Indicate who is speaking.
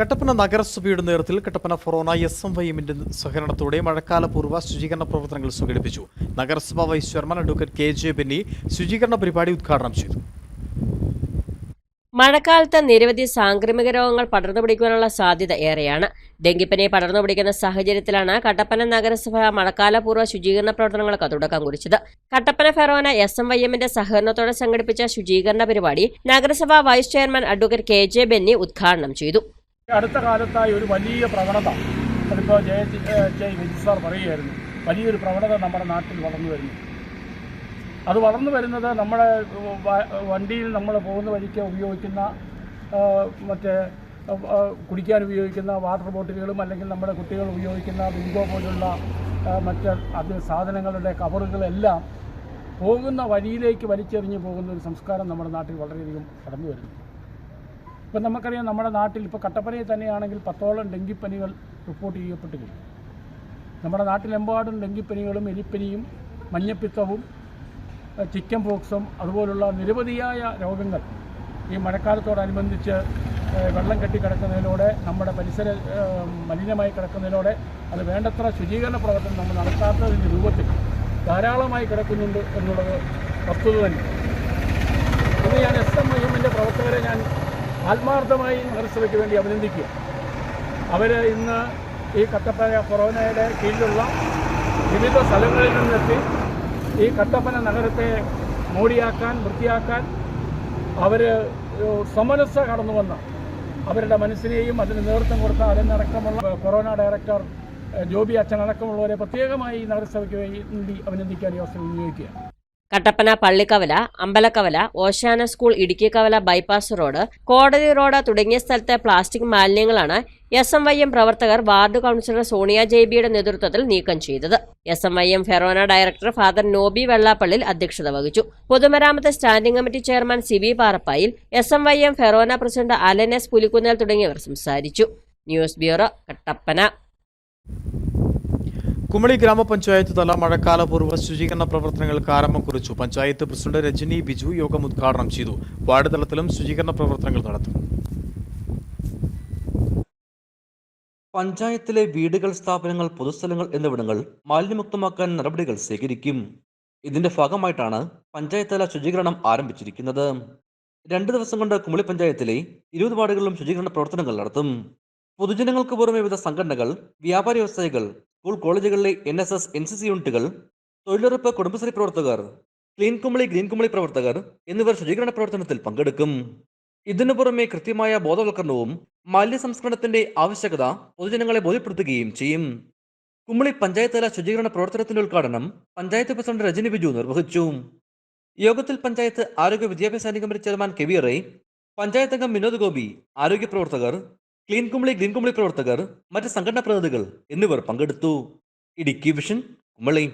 Speaker 1: കട്ടപ്പന നഗരസഭയുടെ നേതൃത്വത്തിൽ Kattappana forane S M വൈഎമ്മിന്റെ സഹകരണത്തോടെ മഴക്കാലപൂർവ ശുചീകരണ പ്രവർത്തനങ്ങൾ സംഘടിപ്പിച്ചു. നഗരസഭാ vice chairman advocate K J Benny ശുചീകരണ പരിപാടി ഉദ്ഘാടനം ചെയ്തു.
Speaker 2: മഴക്കാലത്ത് നിരവധി സാംക്രമിക രോഗങ്ങൾ പടർന്നു പിടിക്കാനുള്ള സാധ്യത ഏറെയാണ്. ഡെങ്കിപ്പനി പടർന്നു പിടിക്കുന്ന സാഹചര്യത്തിലാണ് കട്ടപ്പന നഗരസഭ മഴക്കാലപൂർവ ശുചീകരണ പ്രവർത്തനങ്ങൾക്ക് തുടക്കം കുറിച്ചത്. Kattappana forane S M Y എമ്മിന്റെ സഹകരണത്തോടെ സംഘടിപ്പിച്ച ശുചീകരണ പരിപാടി നഗരസഭാ vice chairman advocate K J Benny ഉദ്ഘാടനം ചെയ്തു.
Speaker 3: അടുത്ത കാലത്തായി ഒരു വലിയ പ്രവണത അതിപ്പോൾ ജയ ജയ് വിജി സാർ പറയുകയായിരുന്നു വലിയൊരു പ്രവണത നമ്മുടെ നാട്ടിൽ വളർന്നു വരുന്നു. അത് വളർന്നു വരുന്നത് നമ്മുടെ വണ്ടിയിൽ നമ്മൾ പോകുന്ന വഴിക്ക് ഉപയോഗിക്കുന്ന മറ്റേ കുടിക്കാൻ ഉപയോഗിക്കുന്ന വാട്ടർ ബോട്ടിലുകളും അല്ലെങ്കിൽ നമ്മുടെ കുട്ടികൾ ഉപയോഗിക്കുന്ന ബിങ്കോ പോലുള്ള മറ്റ് അത് സാധനങ്ങളുടെ കവറുകളെല്ലാം പോകുന്ന വഴിയിലേക്ക് വലിച്ചെറിഞ്ഞു പോകുന്ന ഒരു സംസ്കാരം നമ്മുടെ നാട്ടിൽ വളരെയധികം കടന്നു വരുന്നു. ഇപ്പം നമുക്കറിയാം നമ്മുടെ നാട്ടിൽ ഇപ്പോൾ കട്ടപ്പനയിൽ തന്നെയാണെങ്കിൽ പത്തോളം ഡെങ്കിപ്പനികൾ റിപ്പോർട്ട് ചെയ്യപ്പെട്ട് കഴിഞ്ഞു. നമ്മുടെ നാട്ടിലെമ്പാടും ഡെങ്കിപ്പനികളും എലിപ്പനിയും മഞ്ഞപ്പിത്തവും ചിക്കൻ പോക്സും അതുപോലുള്ള നിരവധിയായ രോഗങ്ങൾ ഈ മഴക്കാലത്തോടനുബന്ധിച്ച് വെള്ളം കെട്ടിക്കിടക്കുന്നതിലൂടെ നമ്മുടെ പരിസര മലിനമായി കിടക്കുന്നതിലൂടെ അത് വേണ്ടത്ര ശുചീകരണ പ്രവർത്തനം നമ്മൾ നടത്താത്തതിന്റെ രൂപത്തിൽ ധാരാളമായി കിടക്കുന്നുണ്ട് എന്നുള്ളത് വസ്തുത തന്നെ. ഇന്ന് ഞാൻ എസ് എം ഐ എമ്മിന്റെ പ്രവർത്തകരെ ഞാൻ ആത്മാർത്ഥമായി നഗരസഭയ്ക്ക് വേണ്ടി അഭിനന്ദിക്കുക. അവർ ഇന്ന് ഈ കട്ടപ്പന കൊറോണയുടെ കീഴിലുള്ള വിവിധ സ്ഥലങ്ങളിൽ നിന്നെത്തി ഈ കട്ടപ്പന നഗരത്തെ മോടിയാക്കാൻ വൃത്തിയാക്കാൻ അവർ സമനസ്സ കടന്നു വന്ന അവരുടെ മനസ്സിനെയും അതിന് നേതൃത്വം കൊടുത്ത അതിനടക്കമുള്ള കൊറോണ ഡയറക്ടർ ജോബി അച്ഛൻ അടക്കമുള്ളവരെ പ്രത്യേകമായി നഗരസഭയ്ക്ക് വേണ്ടി അഭിനന്ദിക്കാൻ ഈ അവസരം വിനിയോഗിക്കുക
Speaker 2: Kattappana Pallikkavala Ambalakkavala Oshana school Idukkikkavala bypass road കോടതി റോഡ് തുടങ്ങിയ സ്ഥലത്തെ പ്ലാസ്റ്റിക് മാലിന്യങ്ങളാണ് എസ് എം വൈ എം പ്രവർത്തകർ വാർഡ് കൗൺസിലർ സോണിയ ജെബിയുടെ നേതൃത്വത്തിൽ നീക്കം ചെയ്തത്. S M Y M forane director father Noby Vellappallil അധ്യക്ഷത വഹിച്ചു. പൊതുമരാമത്ത് standing committee chairman C Siby Parappayil S M Y M forane president Alan S Pulikkunnel തുടങ്ങിയവർ സംസാരിച്ചു. News bureau Kattappana.
Speaker 1: കുമളി ഗ്രാമപഞ്ചായത്ത് തല മഴക്കാലപൂർവ ശുചീകരണ പ്രവർത്തനങ്ങൾക്ക് ആരംഭം കുറിച്ചു പഞ്ചായത്ത് പ്രസിഡന്റ് രജനി ബിജു യോഗം ഉദ്ഘാടനം ചെയ്തു. വാർഡ് തലത്തിലും ശുചീകരണ പ്രവർത്തനങ്ങൾ നടത്തും.
Speaker 4: പഞ്ചായത്തിലെ വീടുകൾ സ്ഥാപനങ്ങൾ പൊതുസ്ഥലങ്ങൾ എന്നിവിടങ്ങൾ മാലിന്യമുക്തമാക്കാൻ നടപടികൾ സ്വീകരിക്കും. ഇതിന്റെ ഭാഗമായിട്ടാണ് പഞ്ചായത്ത് തല ശുചീകരണം ആരംഭിച്ചിരിക്കുന്നത്. രണ്ട് ദിവസം കൊണ്ട് കുമളി പഞ്ചായത്തിലെ ഇരുപത് വാർഡുകളിലും ശുചീകരണ പ്രവർത്തനങ്ങൾ നടത്തും. പൊതുജനങ്ങൾക്ക് പുറമെ വിവിധ സംഘടനകൾ വ്യാപാര വ്യവസായികൾ സ്കൂൾ കോളേജുകളിലെ N S S N C C യൂണിറ്റുകൾ തൊഴിലുറപ്പ് കുടുംബശ്രീ പ്രവർത്തകർ ക്ലീൻ കുമളി ഗ്രീൻ കുമളി പ്രവർത്തകർ എന്നിവർ ശുചീകരണ പ്രവർത്തനത്തിൽ പങ്കെടുക്കും. ഇതിനു പുറമെ കൃത്യമായ ബോധവൽക്കരണവും മാലിന്യ സംസ്കരണത്തിന്റെ ആവശ്യകത പൊതുജനങ്ങളെ ബോധ്യപ്പെടുത്തുകയും ചെയ്യും. കുമളി തല ശുചീകരണ പ്രവർത്തനത്തിന്റെ ഉദ്ഘാടനം പഞ്ചായത്ത് പ്രസിഡന്റ് രജനി ബിജു നിർവഹിച്ചു. യോഗത്തിൽ പഞ്ചായത്ത് ആരോഗ്യ വിദ്യാഭ്യാസ നിഗമന ചെയർമാൻ കെ വി റേ പഞ്ചായത്ത് അംഗം വിനോദ് ഗോപി ആരോഗ്യ പ്രവർത്തകർ ക്ലീൻ കുമളി ഗ്രീൻ കുമളി പ്രവർത്തകർ മറ്റ് സംഘടനാ പ്രതിനിധികൾ എന്നിവർ പങ്കെടുത്തു. ഇടുക്കി വിഷൻ കുമളി.